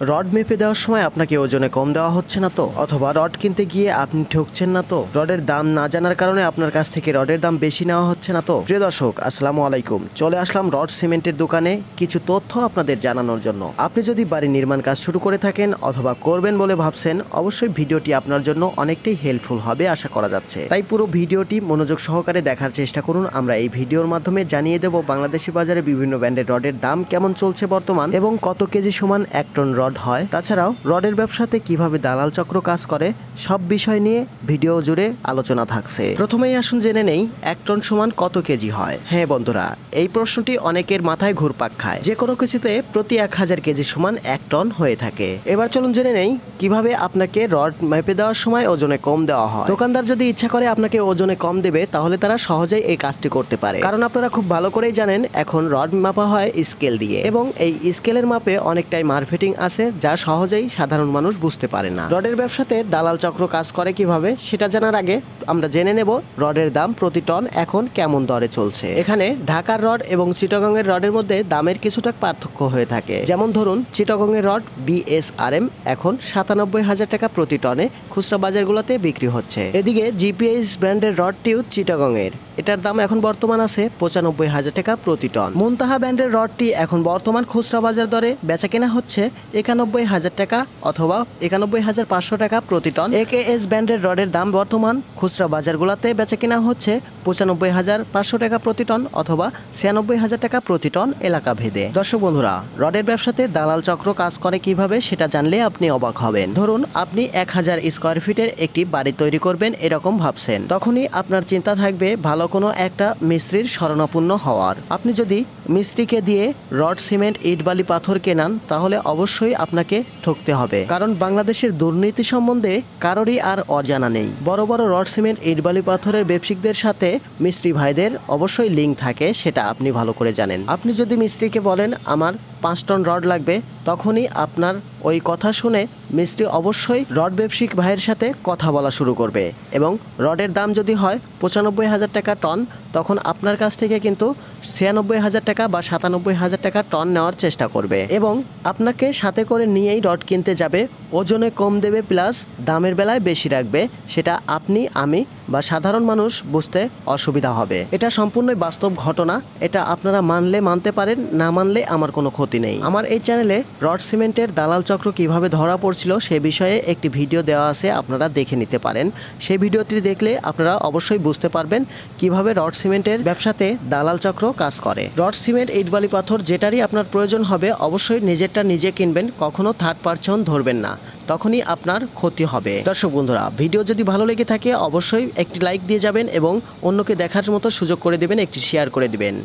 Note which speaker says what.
Speaker 1: Rod মেপে দেওয়ার সময় আপনাকে ওজনে কম দেওয়া হচ্ছে না তো? অথবা রড কিনতে গিয়ে আপনি ঠকছেন না তো? রডের দাম না জানার কারণে আপনার কাছ থেকে রডের দাম বেশি নেওয়া হচ্ছে না তো? প্রিয় দর্শক, আসসালামু আলাইকুম। চলে আসলাম রড সিমেন্টের দোকানে কিছু তথ্য আপনাদের জানানোর জন্য। আপনি যদি বাড়ি নির্মাণ কাজ শুরু করে থাকেন অথবা করবেন বলে ভাবছেন, অবশ্যই ভিডিওটি আপনার জন্য অনেকটাই হেল্পফুল হবে আশা করা যাচ্ছে। তাই পুরো ভিডিওটি মনোযোগ সহকারে দেখার চেষ্টা করুন। আমরা এই ভিডিওর মাধ্যমে জানিয়ে দেব বাংলাদেশি বাজারে বিভিন্ন ব্র্যান্ডের রডের দাম কেমন চলছে বর্তমান এবং কত কেজি সমান এক টন রড হয়। তাছাড়াও, রডের ব্যবসাতে কীভাবে দালাল চক্র কাজ করে, সব বিষয় নিয়ে ভিডিও জুড়ে আলোচনা থাকছে। প্রথমেই আসুন জেনে নেই, এক টন সমান কত কেজি হয়। হ্যাঁ বন্ধুরা, এই প্রশ্নটি অনেকের মাথায় ঘুরপাক খায়। যে কোনো কিছুতে প্রতি এক হাজার কেজি সমান এক টন হয়ে থাকে। এবার চলুন জেনে নেই, কীভাবে আপনাকে রড মেপে দেওয়ার সময় ওজনে কম দেওয়া হয়। দোকানদার যদি ইচ্ছা করে আপনাকে ওজনে কম দেবে, তাহলে তারা সহজেই এই কাজটি করতে পারে। কারণ আপনারা খুব ভালো করেই জানেন, এখন রড মাপা হয় স্কেল দিয়ে। এবং এই স্কেলের মাপে অনেকটাই মার্কেটিং আছে। যা সহজেই সাধারণ মানুষ বুঝতে পারে না। রডের ব্যবসাতে দালাল চক্র কাজ করে কীভাবে, সেটা জানার আগে আমরা জেনে নেব রডের দাম প্রতি টন এখন কেমন দরে চলছে। এখানে ঢাকার রড এবং চিটাগংয়ের রডের মধ্যে দামের কিছুটা পার্থক্য হয়ে থাকে। যেমন ধরুন, চিটাগংয়ের রড বিএসআরএম এখন সাতানব্বই হাজার টাকা প্রতি টনে খুচরা বাজারগুলোতে বিক্রি হচ্ছে। এদিকে জিপিএস ব্র্যান্ডের রডটিও চিটাগংয়ের। এটার দাম এখন বর্তমান আছে পঁচানব্বই হাজার টাকা প্রতি টন। মুনতাহা ব্র্যান্ডের রডটি এখন বর্তমান খুচরা বাজার দরে বেচা কেনা হচ্ছে একানব্বই হাজার টাকা অথবা একানব্বই হাজার পাঁচশো টাকা প্রতি টন। একে এস ব্র্যান্ডের রডের দাম বর্তমান খুচরা বাজারগুলোতে বেচা কেনা হচ্ছে পঁচানব্বই হাজার পাঁচশো টাকা প্রতি টন অথবা ছিয়ানব্বই হাজার টাকা প্রতি টন এলাকা ভেদে দর্শক বন্ধুরা, রডের ব্যবসাতে দালাল চক্র কাজ করে কীভাবে সেটা জানলে আপনি অবাক হবেন। ধরুন, আপনি এক হাজার স্কোয়ার ফিটের একটি বাড়ি তৈরি করবেন এরকম ভাবছেন। তখনই আপনার চিন্তা থাকবে, ভালো কোনো একটা মিস্ত্রির শরণাপন্ন হওয়ার। আপনি যদি মিস্ত্রিকে দিয়ে রড, সিমেন্ট ইট বালি পাথর কেনান, তাহলে অবশ্যই আপনাকে ঠকতে হবে। কারণ বাংলাদেশের দুর্নীতি সম্বন্ধে কারোরই আর অজানা নেই। বড় বড় রড সিমেন্ট ইটবালি পাথরের ব্যবসায়িকদের সাথে মিস্ত্রি ভাইদের অবশ্যই লিঙ্ক থাকে, সেটা আপনি ভালো করে জানেন। আপনি যদি মিস্ত্রিকে বলেন, আমার পাঁচ টন রড লাগবে তখনই আপনার ওই কথা শুনে মিস্ত্রি অবশ্যই রড ব্যবসায়িক ভাইয়ের সাথে কথা বলা শুরু করবে এবং রডের দাম যদি হয় পঁচানব্বই হাজার টাকা টন, তখন আপনার কাছ থেকে কিন্তু ছিয়ানব্বই হাজার টাকা বা সাতানব্বই হাজার টাকা টন নেওয়ার চেষ্টা করবে এবং আপনাকে সাথে করে নিয়েই রড কিনতে যাবে, ওজনে কম দেবে প্লাস দামের বেলায় বেশি রাখবে, সেটা আপনি, আমি বা সাধারণ মানুষ বুঝতে অসুবিধা হবে। এটা সম্পূর্ণই বাস্তব ঘটনা। এটা আপনারা মানলে মানতে পারেন, না মানলে আমার কোনো ক্ষতি নেই। আমার এই চ্যানেলে রড সিমেন্টের দালাল চক্র কীভাবে ধরা পড়ছিল সে বিষয়ে একটি ভিডিও দেওয়া আছে, আপনারা দেখে নিতে পারেন। সেই ভিডিওটি দেখলে আপনারা অবশ্যই বুঝতে পারবেন কীভাবে রড সিমেন্টের ব্যবসাতে দালাল চক্র কাজ করে। রড সিমেন্ট, ইটবালি পাথর যেটারই আপনার প্রয়োজন হবে, অবশ্যই নিজেরটা নিজে কিনবেন, কখনো থার্ড পার্সন ধরবেন না। তখনই আপনার ক্ষতি হবে। দর্শক বন্ধুরা, ভিডিও যদি ভালো লেগে থাকে, অবশ্যই একটি লাইক দিয়ে যাবেন এবং অন্যকে দেখার মতো সুযোগ করে দেবেন, একটি শেয়ার করে দিবেন।